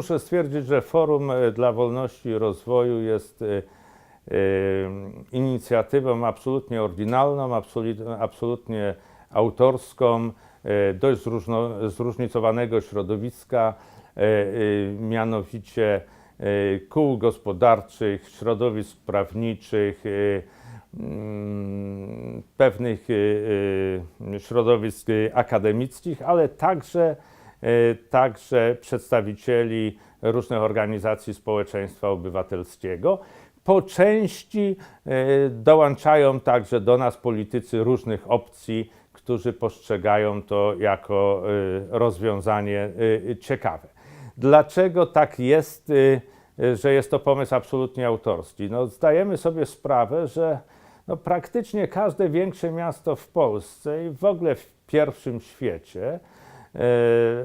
muszę stwierdzić, że Forum e, dla Wolności i Rozwoju jest e, e, inicjatywą absolutnie oryginalną, absolut- absolutnie autorską, dość zróżnicowanego środowiska, mianowicie kół gospodarczych, środowisk prawniczych, mm, pewnych środowisk akademickich, ale także, także przedstawicieli różnych organizacji społeczeństwa obywatelskiego. Po części e, dołączają także do nas politycy różnych opcji, którzy postrzegają to jako e, rozwiązanie ciekawe. Dlaczego tak jest, y, y, że jest to pomysł absolutnie autorski? No, zdajemy sobie sprawę, że no, praktycznie każde większe miasto w Polsce i w ogóle w pierwszym świecie, y,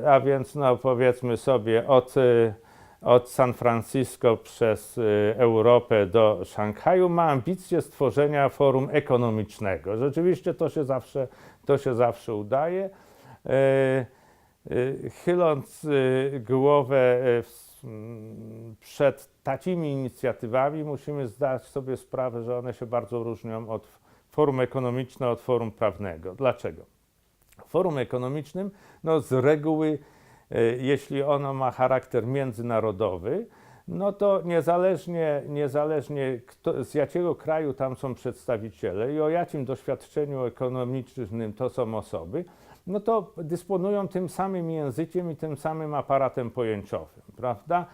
a więc no, powiedzmy sobie od, y, od San Francisco przez y, Europę do Szanghaju, ma ambicje stworzenia forum ekonomicznego. Rzeczywiście to się zawsze, to się zawsze udaje. Chyląc głowę przed takimi inicjatywami, musimy zdać sobie sprawę, że one się bardzo różnią od forum ekonomiczne od forum prawnego. Dlaczego? Forum ekonomicznym, no z reguły, y, jeśli ono ma charakter międzynarodowy, no to niezależnie, niezależnie kto, z jakiego kraju tam są przedstawiciele i o jakim doświadczeniu ekonomicznym to są osoby, no to dysponują tym samym językiem i tym samym aparatem pojęciowym, prawda?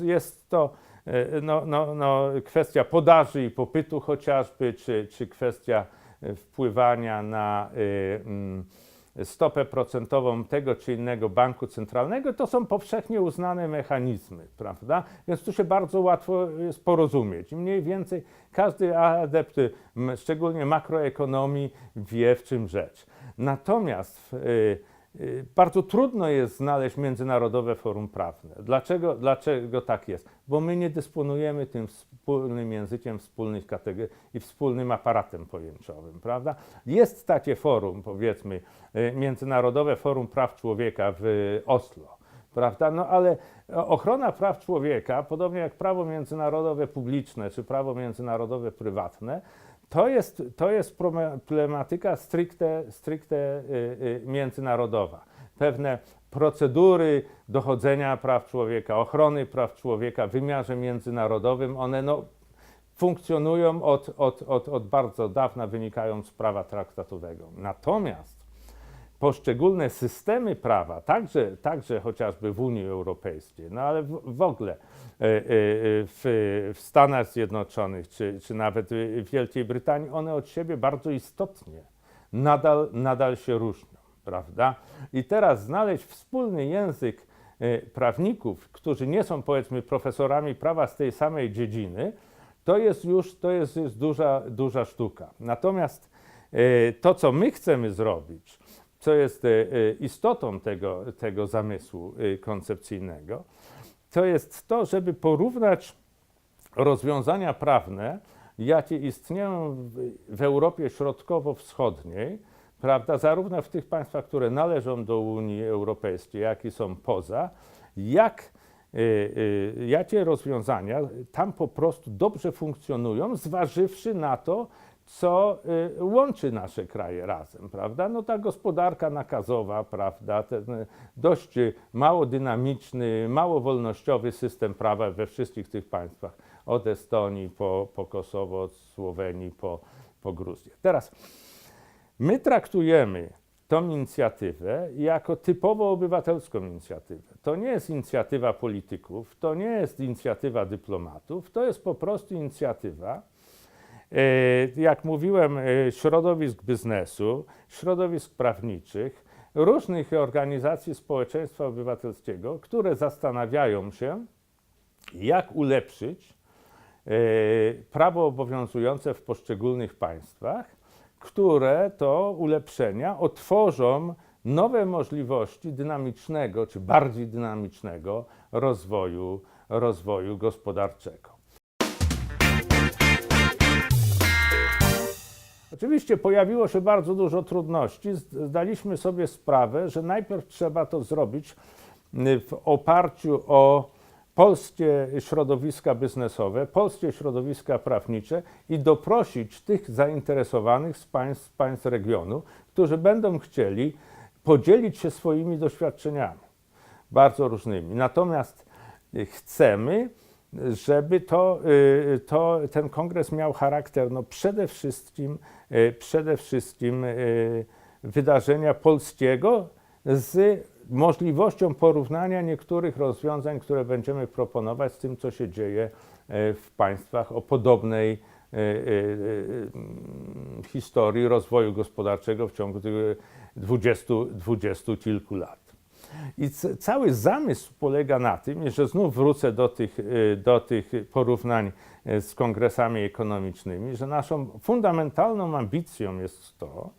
Jest to e, no, no, no, kwestia podaży i popytu chociażby, czy, czy kwestia e, wpływania na y, mm, stopę procentową tego czy innego banku centralnego, to są powszechnie uznane mechanizmy, prawda? Więc tu się bardzo łatwo jest porozumieć. Mniej więcej każdy adept, szczególnie makroekonomii, wie w czym rzecz. Natomiast y, y, bardzo trudno jest znaleźć międzynarodowe forum prawne. Dlaczego, dlaczego tak jest? Bo my nie dysponujemy tym wspólnym językiem wspólnych kategorii i wspólnym aparatem pojęciowym, prawda? Jest takie forum, powiedzmy, y, Międzynarodowe Forum Praw Człowieka w Oslo, prawda? No ale ochrona praw człowieka, podobnie jak prawo międzynarodowe publiczne czy prawo międzynarodowe prywatne, to jest, to jest problematyka stricte, stricte y, y, międzynarodowa. Pewne procedury dochodzenia praw człowieka, ochrony praw człowieka w wymiarze międzynarodowym, one no, funkcjonują od, od, od, od bardzo dawna, wynikają z prawa traktatowego. Natomiast poszczególne systemy prawa, także, także chociażby w Unii Europejskiej, no ale w, w ogóle w, w Stanach Zjednoczonych, czy, czy nawet w Wielkiej Brytanii, one od siebie bardzo istotnie nadal, nadal się różnią, prawda? I teraz znaleźć wspólny język e, prawników, którzy nie są powiedzmy profesorami prawa z tej samej dziedziny, to jest już to jest, jest duża, duża sztuka. Natomiast e, to, co my chcemy zrobić, co jest e, e, istotą tego, tego zamysłu e, koncepcyjnego, to jest to, żeby porównać rozwiązania prawne, jakie istnieją w, Europie Środkowo-Wschodniej, prawda, zarówno w tych państwach, które należą do Unii Europejskiej, jak i są poza, jak, y, y, jakie rozwiązania tam po prostu dobrze funkcjonują, zważywszy na to, co y, łączy nasze kraje razem, prawda? No ta gospodarka nakazowa, prawda, ten y, dość y, mało dynamiczny, mało wolnościowy system prawa we wszystkich tych państwach, od Estonii po, po Kosowo, od Słowenii po, po Gruzję. Teraz my traktujemy tą inicjatywę jako typowo obywatelską inicjatywę. To nie jest inicjatywa polityków, to nie jest inicjatywa dyplomatów, to jest po prostu inicjatywa, jak mówiłem, e, środowisk biznesu, środowisk prawniczych, różnych organizacji społeczeństwa obywatelskiego, które zastanawiają się, jak ulepszyć e, prawo obowiązujące w poszczególnych państwach, które to ulepszenia otworzą nowe możliwości dynamicznego czy bardziej dynamicznego rozwoju, rozwoju gospodarczego. Oczywiście pojawiło się bardzo dużo trudności. Zdaliśmy sobie sprawę, że najpierw trzeba to zrobić y, w oparciu o polskie środowiska biznesowe, polskie środowiska prawnicze i doprosić tych zainteresowanych z państw, państw regionu, którzy będą chcieli podzielić się swoimi doświadczeniami, bardzo różnymi. Natomiast chcemy, żeby to, y, to, ten kongres miał charakter no przede wszystkim, y, przede wszystkim y, wydarzenia polskiego z możliwością porównania niektórych rozwiązań, które będziemy proponować z tym, co się dzieje w państwach o podobnej historii rozwoju gospodarczego w ciągu tych 20, 20 kilku lat. I cały zamysł polega na tym, że znów wrócę do tych, e, do tych porównań e, z kongresami ekonomicznymi, że naszą fundamentalną ambicją jest to,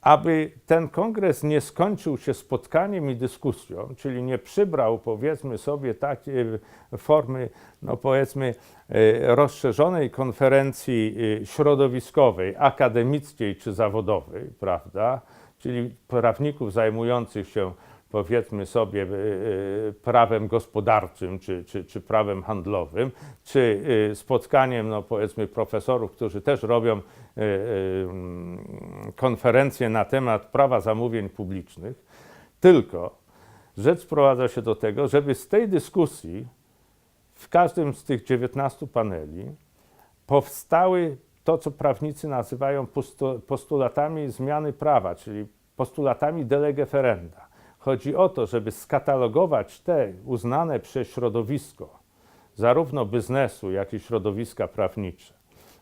aby ten kongres nie skończył się spotkaniem i dyskusją, czyli nie przybrał, powiedzmy sobie, takiej formy, no powiedzmy, rozszerzonej konferencji środowiskowej, akademickiej czy zawodowej, prawda? Czyli prawników zajmujących się, powiedzmy sobie, e, e, prawem gospodarczym czy, czy, czy prawem handlowym, czy e, spotkaniem, no powiedzmy, profesorów, którzy też robią konferencje na temat prawa zamówień publicznych, tylko rzecz sprowadza się do tego, żeby z tej dyskusji w każdym z tych 19 paneli powstały to, co prawnicy nazywają postu- postulatami zmiany prawa, czyli postulatami de ferenda. Chodzi o to, żeby skatalogować te uznane przez środowisko, zarówno biznesu, jak i środowiska prawnicze,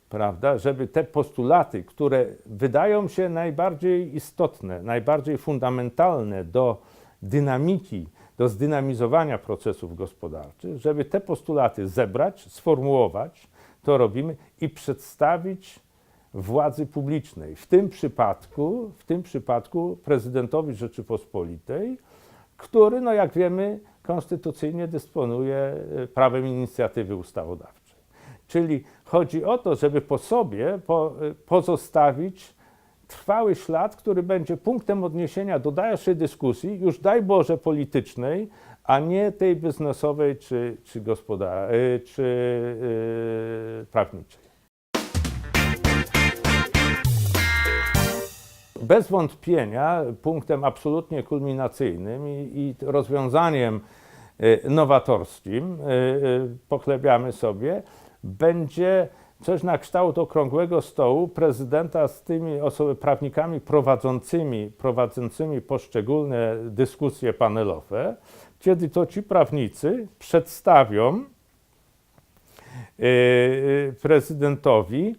prawda, żeby te postulaty, które wydają się najbardziej istotne, najbardziej fundamentalne do dynamiki, do zdynamizowania procesów gospodarczych, żeby te postulaty zebrać, sformułować, to robimy i przedstawić władzy publicznej. W tym przypadku, w tym przypadku prezydentowi Rzeczypospolitej, który, no jak wiemy, konstytucyjnie dysponuje e, prawem inicjatywy ustawodawczej. Czyli chodzi o to, żeby po sobie e, pozostawić trwały ślad, który będzie punktem odniesienia do dalszej dyskusji, już daj Boże politycznej, a nie tej biznesowej czy, czy, gospodar- y, czy yy, prawniczej. Bez wątpienia punktem absolutnie kulminacyjnym i, i rozwiązaniem y, nowatorskim, y, y, pochlebiamy sobie, będzie coś na kształt okrągłego stołu prezydenta z tymi osoby, prawnikami prowadzącymi, prowadzącymi poszczególne dyskusje panelowe, kiedy to ci prawnicy przedstawią prezydentowi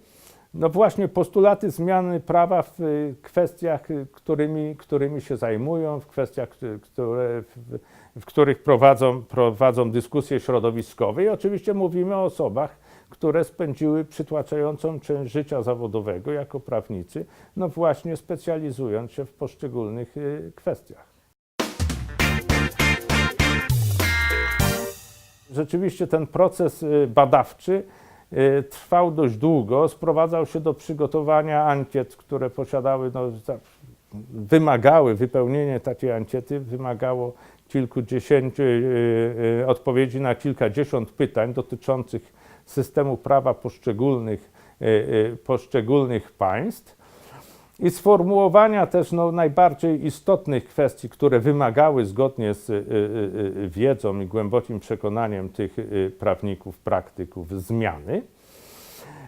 no właśnie postulaty zmiany prawa w y, kwestiach, y, którymi, którymi się zajmują, w kwestiach, y, które, w, w których prowadzą, prowadzą dyskusje środowiskowe. I oczywiście mówimy o osobach, które spędziły przytłaczającą część życia zawodowego jako prawnicy, no właśnie specjalizując się w poszczególnych kwestiach. Rzeczywiście ten proces badawczy trwał dość długo, sprowadzał się do przygotowania ankiet, które posiadały, no, wymagały, wypełnienie takiej ankiety wymagało kilkudziesięciu y, y, odpowiedzi na kilkadziesiąt pytań dotyczących systemu prawa poszczególnych, y, y, poszczególnych państw i sformułowania też no, najbardziej istotnych kwestii, które wymagały zgodnie z y, y, y, wiedzą i głębokim przekonaniem tych prawników, praktyków zmiany.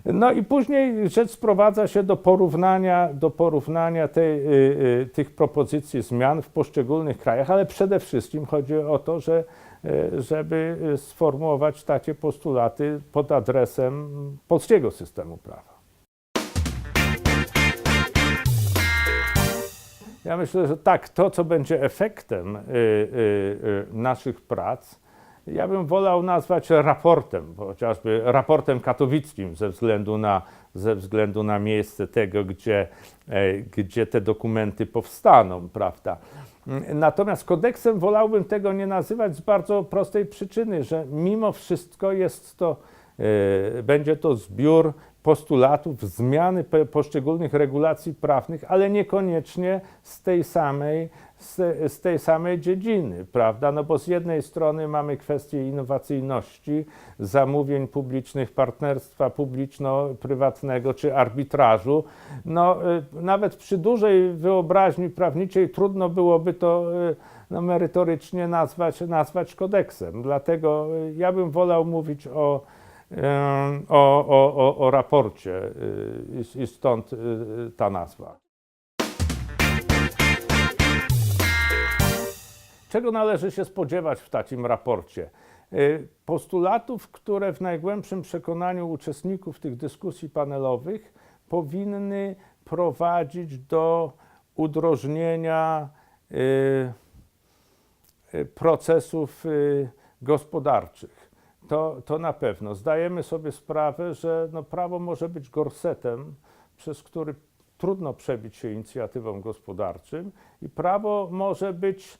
No i później rzecz sprowadza się do porównania, do porównania tych propozycji zmian w poszczególnych krajach, ale przede wszystkim chodzi o to, że, żeby sformułować takie postulaty pod adresem polskiego systemu prawa. Ja myślę, że tak, to co będzie efektem y, y, y, naszych prac, ja bym wolał nazwać raportem, chociażby raportem katowickim ze względu na, ze względu na miejsce tego, gdzie, e, gdzie te dokumenty powstaną, prawda. Natomiast kodeksem wolałbym tego nie nazywać z bardzo prostej przyczyny, że mimo wszystko jest to, będzie to zbiór postulatów zmiany poszczególnych regulacji prawnych, ale niekoniecznie z tej samej, z, tej samej dziedziny, prawda? No bo z jednej strony mamy kwestię innowacyjności, zamówień publicznych, partnerstwa publiczno-prywatnego czy arbitrażu. No, y, nawet przy dużej wyobraźni prawniczej trudno byłoby to y, no, merytorycznie nazwać, nazwać kodeksem. Dlatego y, ja bym wolał mówić o, o, o, o, raporcie y, i- stąd y, ta nazwa. Czego należy się spodziewać w takim raporcie? Y, Postulatów, które w najgłębszym przekonaniu uczestników tych dyskusji panelowych powinny prowadzić do udrożnienia procesów gospodarczych. To, to na pewno. Zdajemy sobie sprawę, że no, prawo może być gorsetem, przez który trudno przebić się inicjatywom gospodarczym, i prawo może być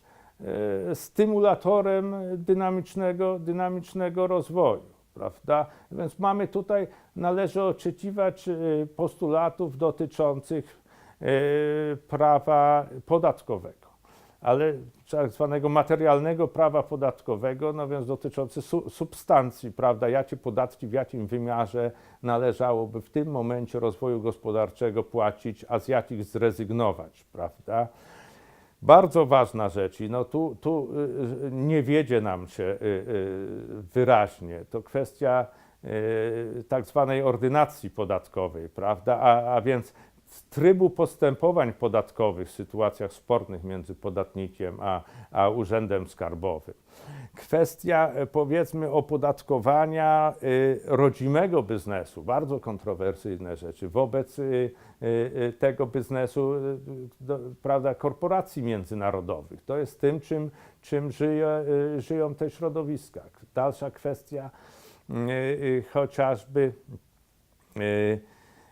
e, stymulatorem dynamicznego, dynamicznego rozwoju. Prawda? Więc mamy tutaj, należy oczekiwać e, postulatów dotyczących e, prawa podatkowego ale tak zwanego materialnego prawa podatkowego, no więc dotyczący su- substancji, prawda, jakie podatki w jakim wymiarze należałoby w tym momencie rozwoju gospodarczego płacić, a z jakich zrezygnować, prawda. Bardzo ważna rzecz i no tu, tu y, nie wiedzie nam się y, y, wyraźnie, to kwestia tak zwanej ordynacji podatkowej, prawda, a, a więc trybu postępowań podatkowych w sytuacjach spornych między podatnikiem a, a urzędem skarbowym. Kwestia e, powiedzmy opodatkowania y, rodzimego biznesu, bardzo kontrowersyjne rzeczy, wobec y, y, tego biznesu, do, prawda, korporacji międzynarodowych. To jest tym, czym, czym żyje, żyją te środowiska. Dalsza kwestia y, chociażby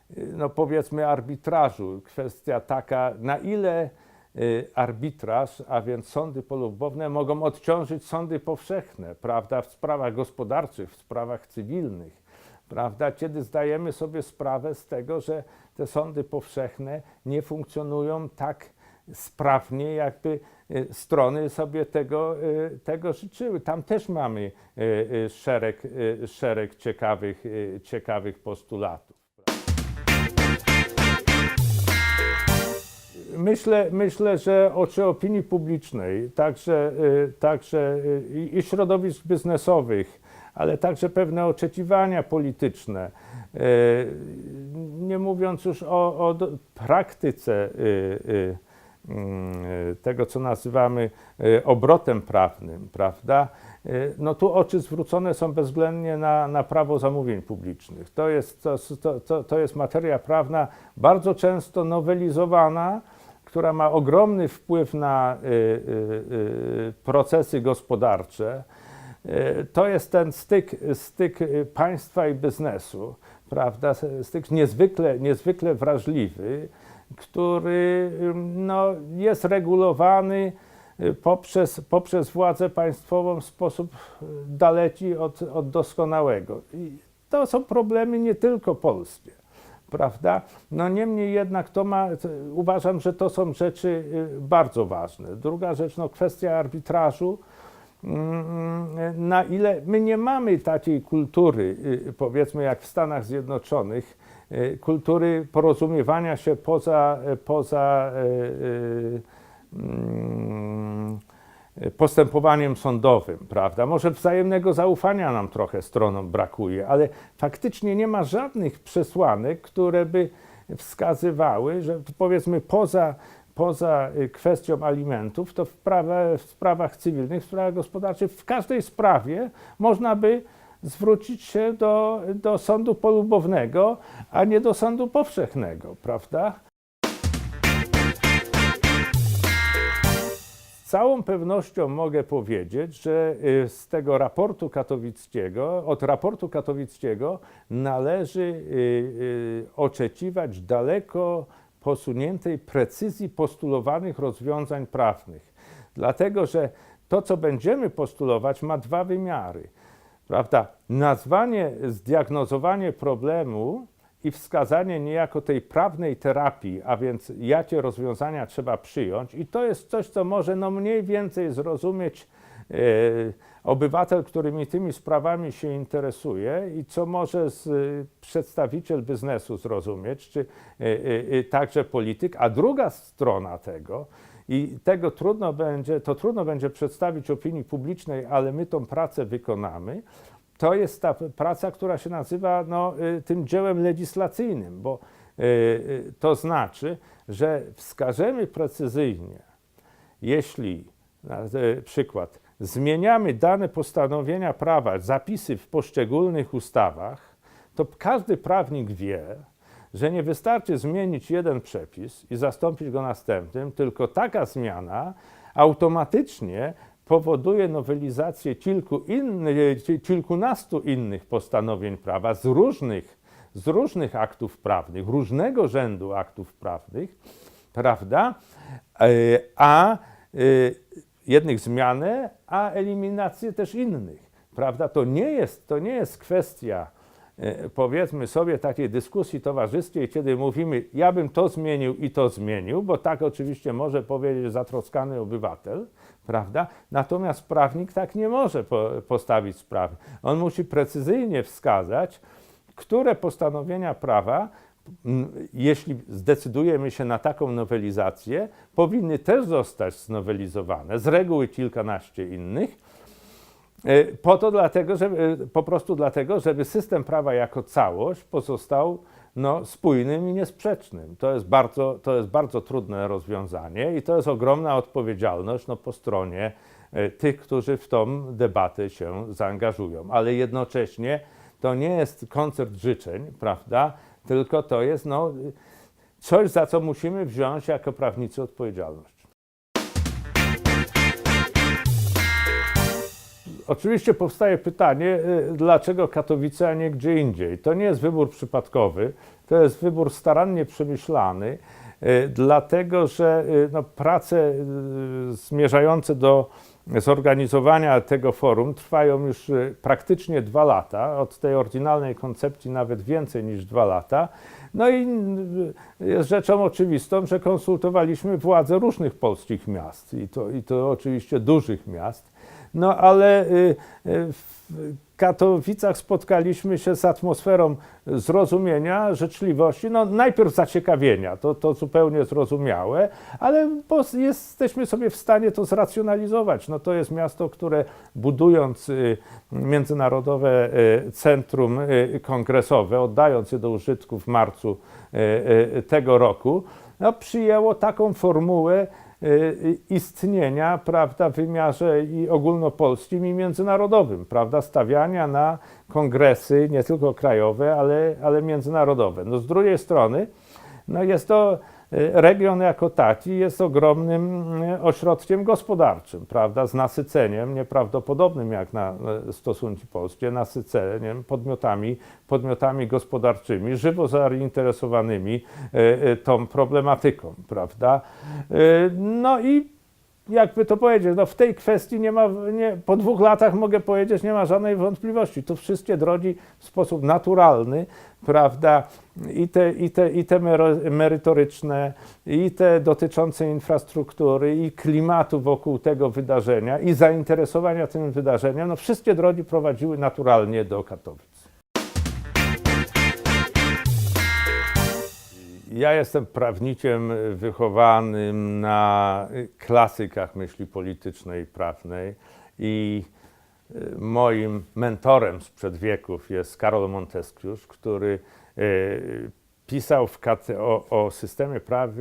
no powiedzmy arbitrażu. Kwestia taka, na ile y, arbitraż, a więc sądy polubowne mogą odciążyć sądy powszechne, prawda, w sprawach gospodarczych, w sprawach cywilnych, prawda, kiedy zdajemy sobie sprawę z tego, że te sądy powszechne nie funkcjonują tak sprawnie, jakby y, strony sobie tego, y, tego życzyły. Tam też mamy y, y, szereg, y, szereg ciekawych, y, ciekawych postulatów. Myślę, myślę, że oczy opinii publicznej, także, y, także y, i- środowisk biznesowych, ale także pewne oczekiwania polityczne, y, nie mówiąc już o, o praktyce mm, tego, co nazywamy obrotem prawnym, prawda? No tu oczy zwrócone są bezwzględnie na, na prawo zamówień publicznych. To jest, to- to, to jest materia prawna bardzo często nowelizowana, która ma ogromny wpływ na y, y, y, procesy gospodarcze. To jest ten styk, styk państwa i biznesu, prawda? Styk niezwykle, niezwykle wrażliwy, który no, jest regulowany poprzez, poprzez władzę państwową w sposób daleki od, od doskonałego. I to są problemy nie tylko polskie prawda? No niemniej jednak to ma, uważam, że to są rzeczy y, bardzo ważne. Druga rzecz, no kwestia arbitrażu. Mm, Na ile my nie mamy takiej kultury, y, powiedzmy jak w Stanach Zjednoczonych, y, kultury porozumiewania się poza, poza y, y, mm, postępowaniem sądowym, prawda? Może wzajemnego zaufania nam trochę stronom brakuje, ale faktycznie nie ma żadnych przesłanek, które by wskazywały, że powiedzmy poza, poza y, kwestią alimentów, to w, prawa, w sprawach cywilnych, w sprawach gospodarczych, w każdej sprawie można by zwrócić się do, do sądu polubownego, a nie do sądu powszechnego, prawda? Całą pewnością mogę powiedzieć, że y, z tego raportu katowickiego, od raportu katowickiego należy y, y, oczekiwać daleko posuniętej precyzji postulowanych rozwiązań prawnych. Dlatego, że to, co będziemy postulować, ma dwa wymiary. Prawda? Nazwanie, zdiagnozowanie problemu i wskazanie niejako tej prawnej terapii, a więc jakie rozwiązania trzeba przyjąć. I to jest coś, co może no mniej więcej zrozumieć e, obywatel, który mi tymi sprawami się interesuje i co może z, e, przedstawiciel biznesu zrozumieć, czy e, także polityk. A druga strona tego, i tego trudno będzie, to trudno będzie przedstawić opinii publicznej, ale my tą pracę wykonamy, to jest ta praca, która się nazywa no, y, tym dziełem legislacyjnym, bo y, y, to znaczy, że wskażemy precyzyjnie, jeśli, na przykład, zmieniamy dane postanowienia prawa, zapisy w poszczególnych ustawach, to każdy prawnik wie, że nie wystarczy zmienić jeden przepis i zastąpić go następnym, tylko taka zmiana automatycznie powoduje nowelizację kilku innych, kilkunastu innych postanowień prawa z różnych, z różnych aktów prawnych, różnego rzędu aktów prawnych, prawda? E, A e, jednych zmianę, a eliminację też innych, prawda? To nie jest, to nie jest kwestia e, powiedzmy sobie takiej dyskusji towarzyskiej, kiedy mówimy, ja bym to zmienił i to zmienił, bo tak oczywiście może powiedzieć zatroskany obywatel, prawda? Natomiast prawnik tak nie może po, postawić sprawy. On musi precyzyjnie wskazać, które postanowienia prawa, jeśli zdecydujemy się na taką nowelizację, powinny też zostać znowelizowane, z reguły kilkanaście innych, e, po to dlatego, żeby, po prostu dlatego, żeby system prawa jako całość pozostał no, spójnym i niesprzecznym. To jest, bardzo, to jest bardzo trudne rozwiązanie i to jest ogromna odpowiedzialność no, po stronie e, tych, którzy w tą debatę się zaangażują. Ale jednocześnie to nie jest koncert życzeń, prawda? Tylko to jest no, coś, za co musimy wziąć jako prawnicy odpowiedzialność. Oczywiście powstaje pytanie, y, dlaczego Katowice, a nie gdzie indziej. To nie jest wybór przypadkowy, to jest wybór starannie przemyślany, y, dlatego że y, no, prace zmierzające do zorganizowania tego forum trwają już praktycznie dwa lata, od tej oryginalnej koncepcji nawet więcej niż dwa lata. No i jest rzeczą oczywistą, że konsultowaliśmy władze różnych polskich miast i to, i to oczywiście dużych miast. No ale y, y, w Katowicach spotkaliśmy się z atmosferą zrozumienia, życzliwości, no najpierw zaciekawienia, to, to zupełnie zrozumiałe, ale jesteśmy sobie w stanie to zracjonalizować. No to jest miasto, które budując y, Międzynarodowe Centrum Kongresowe, oddając je do użytku w marcu tego roku, no, przyjęło taką formułę, istnienia prawda, w wymiarze i ogólnopolskim i międzynarodowym, prawda, stawiania na kongresy nie tylko krajowe, ale, ale międzynarodowe. No, z drugiej strony no, jest to Y, region jako taki jest ogromnym y, ośrodkiem gospodarczym, prawda, z nasyceniem nieprawdopodobnym jak na y, stosunki polskie, nasyceniem podmiotami, podmiotami gospodarczymi, żywo zainteresowanymi tą problematyką, prawda. No i jakby to powiedzieć, no w tej kwestii nie ma, nie, po dwóch latach mogę powiedzieć, nie ma żadnej wątpliwości. Tu wszystkie drogi w sposób naturalny, prawda, i te, i te, i te merytoryczne, i te dotyczące infrastruktury, i klimatu wokół tego wydarzenia, i zainteresowania tym wydarzeniem, no wszystkie drogi prowadziły naturalnie do Katowic. Ja jestem prawnikiem wychowanym na klasykach myśli politycznej i prawnej i y, moim mentorem sprzed wieków jest Karol Montesquieu, który y, pisał o, o systemie prawa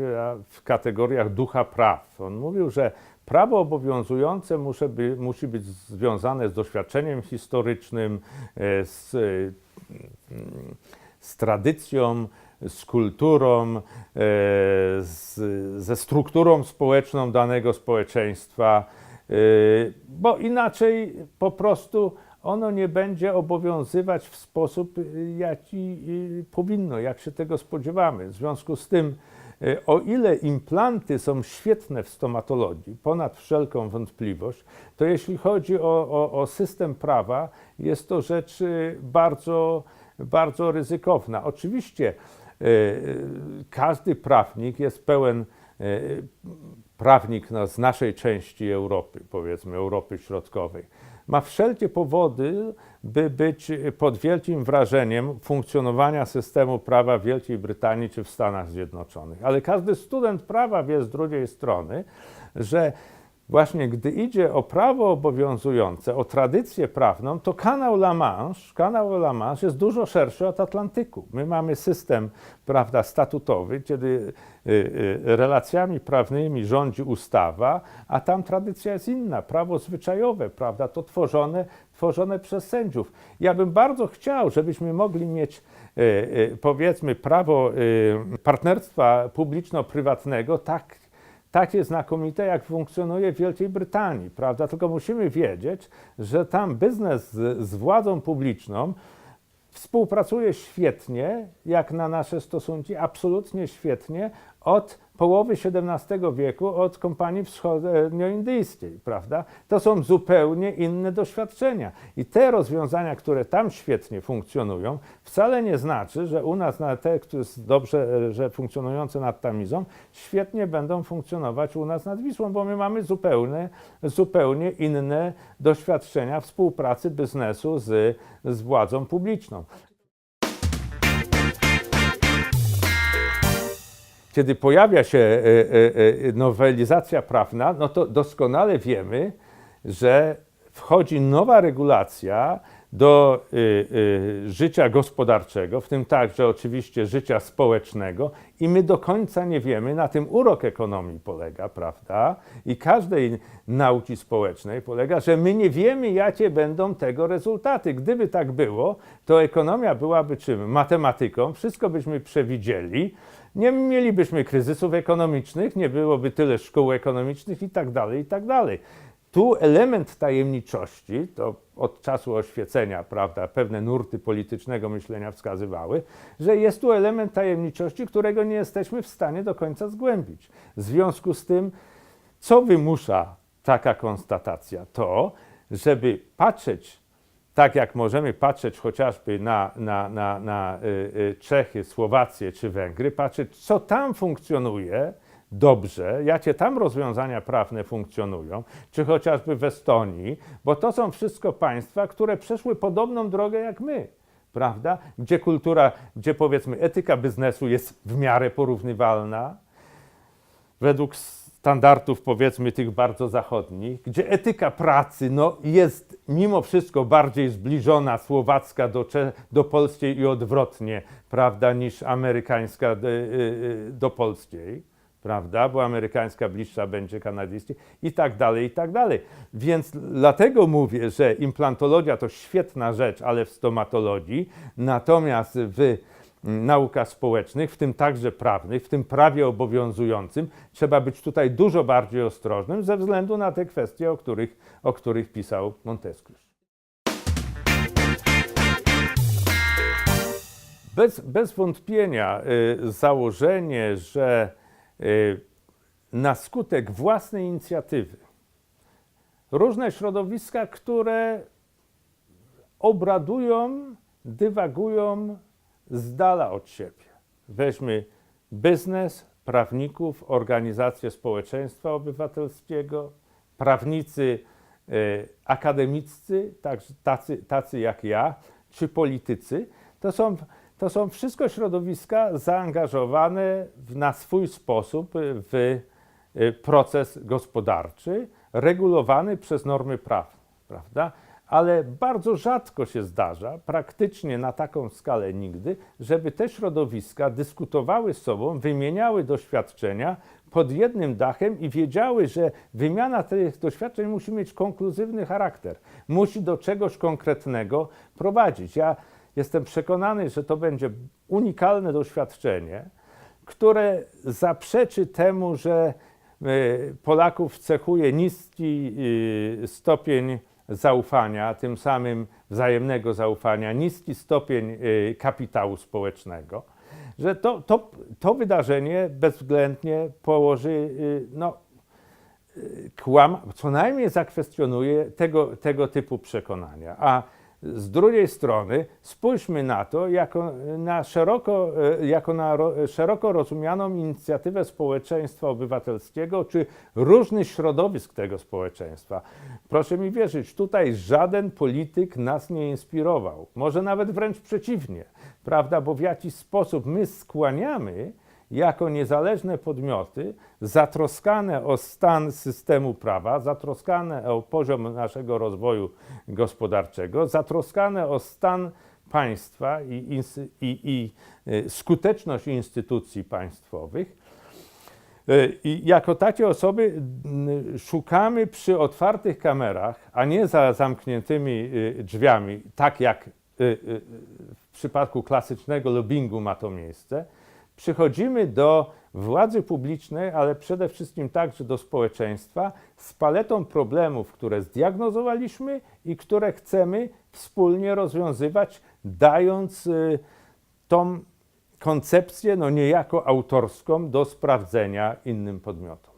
w kategoriach ducha praw. On mówił, że prawo obowiązujące by, musi być związane z doświadczeniem historycznym, y, z, z tradycją, z kulturą, e, z, ze strukturą społeczną danego społeczeństwa, e, bo inaczej po prostu ono nie będzie obowiązywać w sposób, jaki powinno, jak się tego spodziewamy. W związku z tym, e, o ile implanty są świetne w stomatologii, ponad wszelką wątpliwość, to jeśli chodzi o, o, o system prawa, jest to rzecz bardzo bardzo ryzykowna. Oczywiście e, każdy prawnik jest pełen e, prawnik z naszej części Europy, powiedzmy Europy Środkowej, ma wszelkie powody, by być pod wielkim wrażeniem funkcjonowania systemu prawa w Wielkiej Brytanii czy w Stanach Zjednoczonych. Ale każdy student prawa wie z drugiej strony, że właśnie gdy idzie o prawo obowiązujące, o tradycję prawną, to kanał La Manche, kanał La Manche jest dużo szerszy od Atlantyku. My mamy system, prawda, statutowy, kiedy y, y, relacjami prawnymi rządzi ustawa, a tam tradycja jest inna, prawo zwyczajowe, prawda, to tworzone, tworzone przez sędziów. Ja bym bardzo chciał, żebyśmy mogli mieć y, powiedzmy prawo partnerstwa publiczno-prywatnego tak takie znakomite, jak funkcjonuje w Wielkiej Brytanii, prawda? Tylko musimy wiedzieć, że tam biznes z, z władzą publiczną współpracuje świetnie, jak na nasze stosunki, absolutnie świetnie od połowy XVII wieku, od kompanii wschodnioindyjskiej, prawda? To są zupełnie inne doświadczenia. I te rozwiązania, które tam świetnie funkcjonują, wcale nie znaczy, że u nas na te, które jest dobrze, że funkcjonujące nad Tamizą, świetnie będą funkcjonować u nas nad Wisłą, bo my mamy zupełnie, zupełnie inne doświadczenia współpracy biznesu z, z władzą publiczną. Kiedy pojawia się e, e, e, nowelizacja prawna, no to doskonale wiemy, że wchodzi nowa regulacja do życia gospodarczego, w tym także oczywiście życia społecznego, i my do końca nie wiemy, na tym urok ekonomii polega, prawda? I każdej nauki społecznej polega, że my nie wiemy, jakie będą tego rezultaty. Gdyby tak było, to ekonomia byłaby czym? Matematyką, wszystko byśmy przewidzieli, nie mielibyśmy kryzysów ekonomicznych, nie byłoby tyle szkół ekonomicznych i tak dalej, i tak dalej. Tu element tajemniczości, to od czasu oświecenia, prawda, pewne nurty politycznego myślenia wskazywały, że jest tu element tajemniczości, którego nie jesteśmy w stanie do końca zgłębić. W związku z tym, co wymusza taka konstatacja? To, żeby patrzeć tak jak możemy patrzeć chociażby na, na, na, na y, y, Czechy, Słowację czy Węgry, patrzeć, co tam funkcjonuje dobrze, jakie tam rozwiązania prawne funkcjonują, czy chociażby w Estonii, bo to są wszystko państwa, które przeszły podobną drogę jak my. Prawda? Gdzie kultura, gdzie powiedzmy etyka biznesu jest w miarę porównywalna, według standardów powiedzmy tych bardzo zachodnich, gdzie etyka pracy no, jest mimo wszystko bardziej zbliżona słowacka do, do polskiej i odwrotnie, prawda, niż amerykańska do, y, y, do polskiej, prawda, bo amerykańska bliższa będzie kanadyjskiej i tak dalej, i tak dalej. Więc dlatego mówię, że implantologia to świetna rzecz, ale w stomatologii, natomiast w naukach społecznych, w tym także prawnych, w tym prawie obowiązującym, trzeba być tutaj dużo bardziej ostrożnym ze względu na te kwestie, o których, o których pisał Montesquieu. Bez, bez wątpienia y, założenie, że y, na skutek własnej inicjatywy różne środowiska, które obradują, dywagują z dala od siebie. Weźmy biznes, prawników, organizacje społeczeństwa obywatelskiego, prawnicy e, akademiccy, tacy, tacy jak ja, czy politycy. To są, to są wszystko środowiska zaangażowane w, na swój sposób w e, proces gospodarczy, regulowany przez normy prawne, prawda? Ale bardzo rzadko się zdarza, praktycznie na taką skalę nigdy, żeby te środowiska dyskutowały z sobą, wymieniały doświadczenia pod jednym dachem i wiedziały, że wymiana tych doświadczeń musi mieć konkluzywny charakter, musi do czegoś konkretnego prowadzić. Ja jestem przekonany, że to będzie unikalne doświadczenie, które zaprzeczy temu, że e, Polaków cechuje niski e, stopień zaufania, tym samym wzajemnego zaufania, niski stopień y, kapitału społecznego, że to, to, to wydarzenie bezwzględnie położy, y, no, y, kłam, co najmniej zakwestionuje tego, tego typu przekonania. A Z drugiej strony spójrzmy na to jako na szeroko, e, jako na ro, szeroko rozumianą inicjatywę społeczeństwa obywatelskiego czy różnych środowisk tego społeczeństwa. Proszę mi wierzyć, tutaj żaden polityk nas nie inspirował. Może nawet wręcz przeciwnie, prawda? Bo w jakiś sposób my skłaniamy jako niezależne podmioty, zatroskane o stan systemu prawa, zatroskane o poziom naszego rozwoju gospodarczego, zatroskane o stan państwa i, i, i y, skuteczność instytucji państwowych. Y, I jako takie osoby mm, szukamy przy otwartych kamerach, a nie za zamkniętymi y, drzwiami, tak jak y, y, w przypadku klasycznego lobbingu ma to miejsce, przychodzimy do władzy publicznej, ale przede wszystkim także do społeczeństwa z paletą problemów, które zdiagnozowaliśmy i które chcemy wspólnie rozwiązywać, dając y, tą koncepcję no niejako autorską do sprawdzenia innym podmiotom.